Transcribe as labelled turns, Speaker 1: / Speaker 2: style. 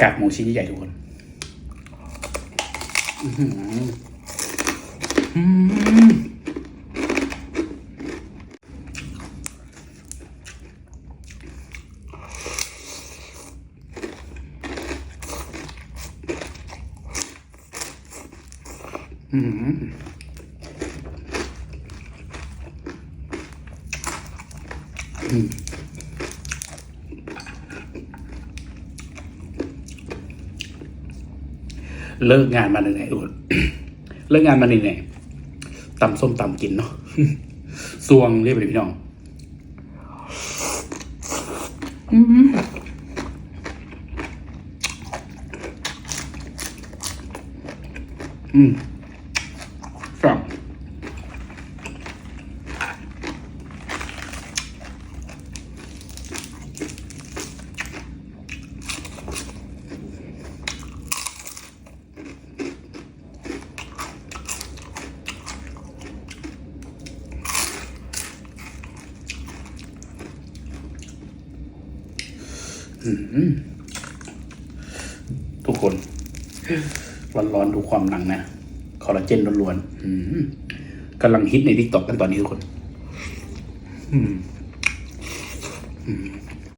Speaker 1: กากหมูชิ้นใหญ่ทุกคนอืมอืมอืม เลิกงานมาเหนื่อยๆทุกคนเลิกงานมาเหนื่อยๆตำส้มตำกินเนาะสวงเรียบเลยพี่น้องอืม ทุกคน ร้อนๆดูความหนังนะ คอลลาเจนล้วนๆกำลังฮิตในทิกตอกกันตอนนี้ทุกคนอืม